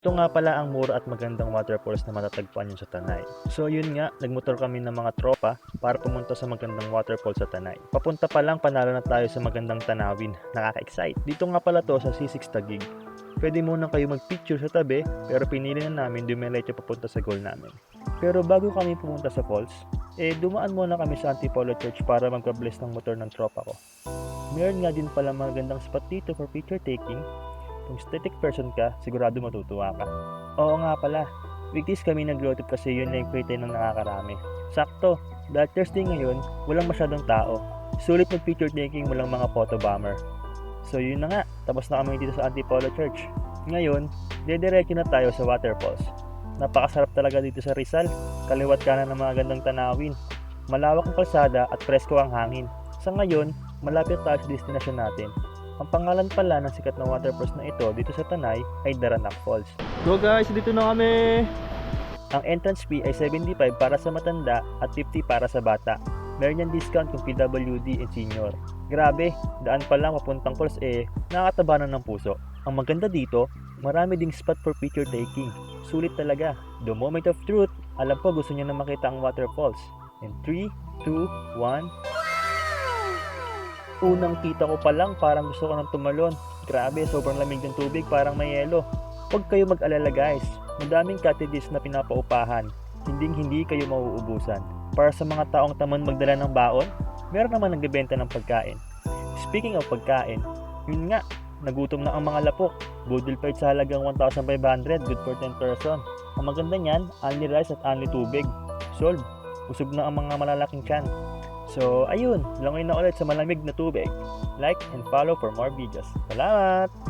Ito nga pala ang mura at magandang waterfalls na matatagpuan yun sa Tanay. So yun nga, nagmotor kami ng mga tropa para pumunta sa magandang waterfall sa Tanay. Papunta pa lang, panalo na tayo sa magandang tanawin. Nakaka-excite. Dito nga pala to sa C6 Tagig. Pwede muna kayo mag-picture sa tabi, pero pinili na namin dumiretso papunta sa goal namin. Pero bago kami pumunta sa falls, eh dumaan muna kami sa Antipolo Church para magpa-bless ng motor ng tropa ko. Meron nga din pala magandang spot dito for picture taking kung static person ka, sigurado matutuwa ka. Oo nga pala, weekdays kami nag-road trip kasi yun lang yung free time ng nakakarami. Sakto, dahil Thursday ngayon, walang masyadong tao. Sulit mag picture taking, walang mga photo bomber. So yun na nga, tapos na kami dito sa Antipolo Church. Ngayon, dediretso na tayo sa waterfalls. Napakasarap talaga dito sa Rizal. Kaliwat kanan ng mga gandang tanawin. Malawak ang kalsada at presko ang hangin. Sa ngayon, malapit tayo sa destination natin. Ang pangalan pala ng sikat na waterfalls na ito dito sa Tanay ay Daranak Falls. Go guys, dito na kami! Ang entrance fee ay 75 para sa matanda at 50 para sa bata. Meron yan discount kung PWD and senior. Grabe, daan pa lang papuntang falls eh, nakakatabanan ng puso. Ang maganda dito, marami ding spot for picture taking. Sulit talaga. The moment of truth, alam ko gusto niya na makita ang waterfalls. In 3, 2, 1, Unang kita ko pa lang parang gusto ko nang tumalon. Grabe, sobrang lamig ng tubig, parang may yelo. Huwag kayo mag-alala guys. Madaming cottages na pinapaupahan. Hinding hindi kayo mauubusan. Para sa mga taong tamad magdala ng baon, meron naman nagbebenta ng pagkain. Speaking of pagkain, yun nga, nagutom na ang mga lapok. Budol pa sa halagang 1,500, good for 10 person. Ang maganda niyan, only rice at only tubig. Solve. Usog na ang mga malalaking tiyan. So, ayun, langoy na ulit sa malamig na tubig. Like and follow for more videos. Salamat!